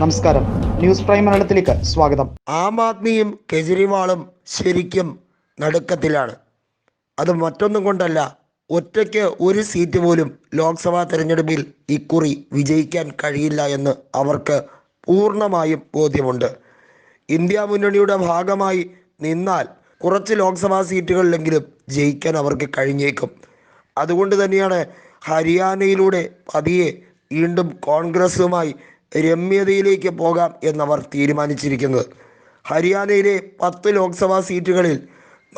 നമസ്കാരം. News prime മലയാളത്തിലേക്ക് സ്വാഗതം. ആം ആദ്മിയും കെജ്രിവാളും ശരിക്കും നടുക്കത്തിലാണ്. അത് മറ്റൊന്നും കൊണ്ടല്ല ഒറ്റയ്ക്ക് ഒരു സീറ്റ് പോലും ലോക്സഭാ തെരഞ്ഞെടുപ്പിൽ ഇക്കുറി വിജയിക്കാൻ കഴിയില്ല എന്ന് അവർക്ക് പൂർണമായും ബോധ്യമുണ്ട്. ഇന്ത്യ മുന്നണിയുടെ ഭാഗമായി നിന്നാൽ കുറച്ച് ലോക്സഭാ സീറ്റുകളിലെങ്കിലും ജയിക്കാൻ അവർക്ക് കഴിഞ്ഞേക്കും. അതുകൊണ്ട് തന്നെയാണ് ഹരിയാനയിലൂടെ പതിയെ വീണ്ടും കോൺഗ്രസുമായി രമ്യതയിലേക്ക് പോകാം എന്നവർ തീരുമാനിച്ചിരിക്കുന്നത്. ഹരിയാനയിലെ പത്ത് ലോക്സഭാ സീറ്റുകളിൽ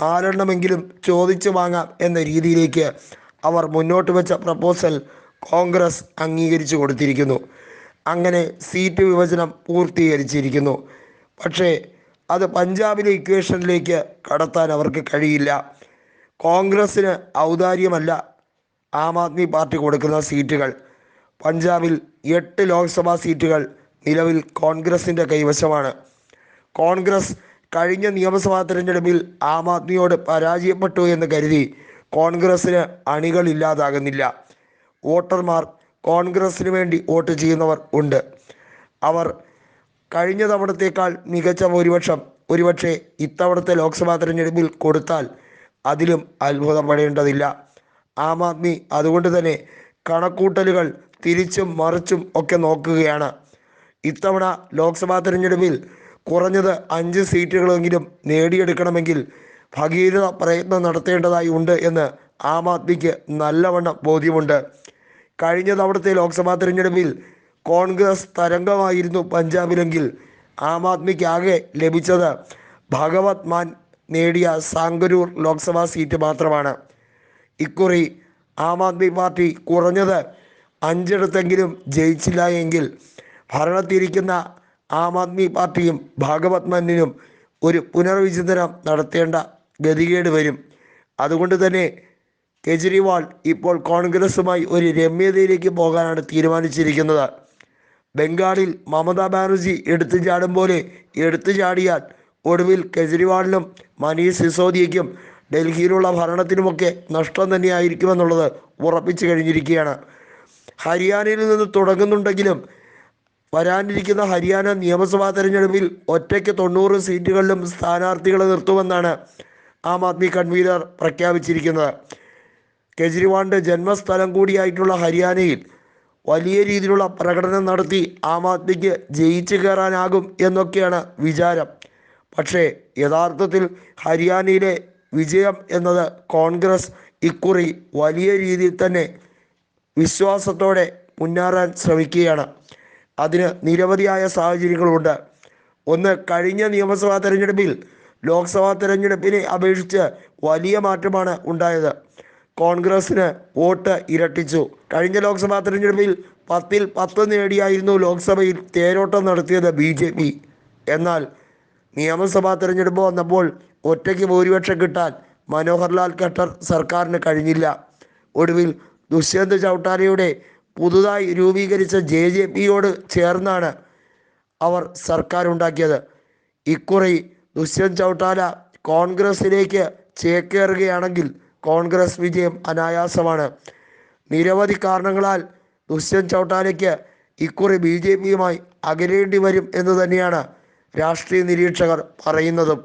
നാലെണ്ണമെങ്കിലും ചോദിച്ചു വാങ്ങാം എന്ന രീതിയിലേക്ക് അവർ മുന്നോട്ട് വെച്ച പ്രപ്പോസൽ കോൺഗ്രസ് അംഗീകരിച്ചു കൊടുത്തിരിക്കുന്നു. അങ്ങനെ സീറ്റ് വിഭജനം പൂർത്തീകരിച്ചിരിക്കുന്നു. പക്ഷേ അത് പഞ്ചാബിലെ ഇക്വേഷനിലേക്ക് കടത്താൻ അവർക്ക് കഴിയില്ല. കോൺഗ്രസ്സിന് ഔദാര്യമല്ല ആം ആദ്മി പാർട്ടി കൊടുക്കുന്ന സീറ്റുകൾ. പഞ്ചാബിൽ എട്ട് ലോക്സഭാ സീറ്റുകൾ നിലവിൽ കോൺഗ്രസിന്റെ കൈവശമാണ്. കോൺഗ്രസ് കഴിഞ്ഞ നിയമസഭാ തിരഞ്ഞെടുപ്പിൽ ആം ആദ്മിയോട് പരാജയപ്പെട്ടു എന്ന് കരുതി കോൺഗ്രസ്സിന് അണികളില്ലാതാകുന്നില്ല വോട്ടർമാർ കോൺഗ്രസ്സിന് വേണ്ടി വോട്ട് ചെയ്യുന്നവർ ഉണ്ട്. അവർ കഴിഞ്ഞ തവണത്തേക്കാൾ മികച്ച ഭൂരിപക്ഷം ഒരുപക്ഷെ ഇത്തവണത്തെ ലോക്സഭാ തെരഞ്ഞെടുപ്പിൽ കൊടുത്താൽ അതിലും അത്ഭുതപ്പെടേണ്ടതില്ല. ആം ആദ്മി അതുകൊണ്ട് തന്നെ കണക്കൂട്ടലുകൾ തിരിച്ചും മറിച്ചും ഒക്കെ നോക്കുകയാണ്. ഇത്തവണ ലോക്സഭാ തെരഞ്ഞെടുപ്പിൽ കുറഞ്ഞത് അഞ്ച് സീറ്റുകളെങ്കിലും നേടിയെടുക്കണമെങ്കിൽ ഭഗീരഥ പ്രയത്നം നടത്തേണ്ടതായി ഉണ്ട് എന്ന് ആം ആദ്മിക്ക് നല്ലവണ്ണം ബോധ്യമുണ്ട്. കഴിഞ്ഞ തവണത്തെ ലോക്സഭാ തെരഞ്ഞെടുപ്പിൽ കോൺഗ്രസ് തരംഗമായിരുന്നു പഞ്ചാബിലെങ്കിൽ ആം ആദ്മിക്ക് ആകെ ലഭിച്ചത് ഭഗവത് മാൻ നേടിയ സാങ്കരൂർ ലോക്സഭാ സീറ്റ് മാത്രമാണ്. ഇക്കുറി ആം ആദ്മി പാർട്ടി കുറഞ്ഞത് അഞ്ചിടത്തെങ്കിലും ജയിച്ചില്ല എങ്കിൽ ഭരണത്തിരിക്കുന്ന ആം ആദ്മി പാർട്ടിയും ഭാഗവത് മന്നിനും ഒരു പുനർവിചിന്തനം നടത്തേണ്ട ഗതികേട് വരും. അതുകൊണ്ട് തന്നെ കെജ്രിവാൾ ഇപ്പോൾ കോൺഗ്രസുമായി ഒരു രമ്യതയിലേക്ക് പോകാനാണ് തീരുമാനിച്ചിരിക്കുന്നത്. ബംഗാളിൽ മമതാ ബാനർജി എടുത്തു ചാടും പോലെ എടുത്തു ചാടിയാൽ ഒടുവിൽ കെജ്രിവാളിനും മനീഷ് സിസോദിയയ്ക്കും ഡൽഹിയിലുള്ള ഭരണത്തിനുമൊക്കെ നഷ്ടം തന്നെയായിരിക്കുമെന്നുള്ളത് ഉറപ്പിച്ചു കഴിഞ്ഞിരിക്കുകയാണ്. ഹരിയാനയിൽ നിന്ന് തുടങ്ങുന്നുണ്ടെങ്കിലും വരാനിരിക്കുന്ന ഹരിയാന നിയമസഭാ തെരഞ്ഞെടുപ്പിൽ ഒറ്റയ്ക്ക് തൊണ്ണൂറ് സീറ്റുകളിലും സ്ഥാനാർത്ഥികളെ നിർത്തുമെന്നാണ് ആം ആദ്മി കൺവീനർ പ്രഖ്യാപിച്ചിരിക്കുന്നത്. കെജ്രിവാളിന്റെ ജന്മസ്ഥലം കൂടിയായിട്ടുള്ള ഹരിയാനയിൽ വലിയ രീതിയിലുള്ള പ്രകടനം നടത്തി ആം ആദ്മിക്ക് ജയിച്ചു കയറാനാകും എന്നൊക്കെയാണ് വിചാരം. പക്ഷേ യഥാർത്ഥത്തിൽ ഹരിയാനയിലെ വിജയം എന്നത് കോൺഗ്രസ് ഇക്കുറി വലിയ രീതിയിൽ തന്നെ വിശ്വാസത്തോടെ മുന്നേറാൻ ശ്രമിക്കുകയാണ്. അതിന് നിരവധിയായ സാഹചര്യങ്ങളുണ്ട്. ഒന്ന് കഴിഞ്ഞ നിയമസഭാ തെരഞ്ഞെടുപ്പിൽ ലോക്സഭാ തെരഞ്ഞെടുപ്പിനെ അപേക്ഷിച്ച് വലിയ മാറ്റമാണ് ഉണ്ടായത്. കോൺഗ്രസിന് വോട്ട് ഇരട്ടിച്ചു. കഴിഞ്ഞ ലോക്സഭാ തെരഞ്ഞെടുപ്പിൽ പത്തിൽ പത്ത് നേടിയായിരുന്നു ലോക്സഭയിൽ തേരോട്ടം നടത്തിയത് ബി ജെ പി. എന്നാൽ നിയമസഭാ തെരഞ്ഞെടുപ്പ് വന്നപ്പോൾ ഒറ്റയ്ക്ക് ഭൂരിപക്ഷം കിട്ടാൻ മനോഹർലാൽ ഖട്ടർ സർക്കാരിന് കഴിഞ്ഞില്ല. ഒടുവിൽ ദുഷ്യന്ത് ചൗട്ടാലയുടെ പുതുതായി രൂപീകരിച്ച ജെ ജെ പിയോട് ചേർന്നാണ് അവർ സർക്കാർ ഉണ്ടാക്കിയത് ഇക്കുറി ദുഷ്യന്ത് ചൗട്ടാല കോൺഗ്രസിലേക്ക് ചേക്കേറുകയാണെങ്കിൽ കോൺഗ്രസ് വിജയം അനായാസമാണ്. നിരവധി കാരണങ്ങളാൽ ദുഷ്യന്ത് ചൗട്ടാലയ്ക്ക് ഇക്കുറി ബി ജെ പിയുമായി അകലേണ്ടി വരും എന്ന് തന്നെയാണ് രാഷ്ട്രീയ നിരീക്ഷകർ പറയുന്നതും.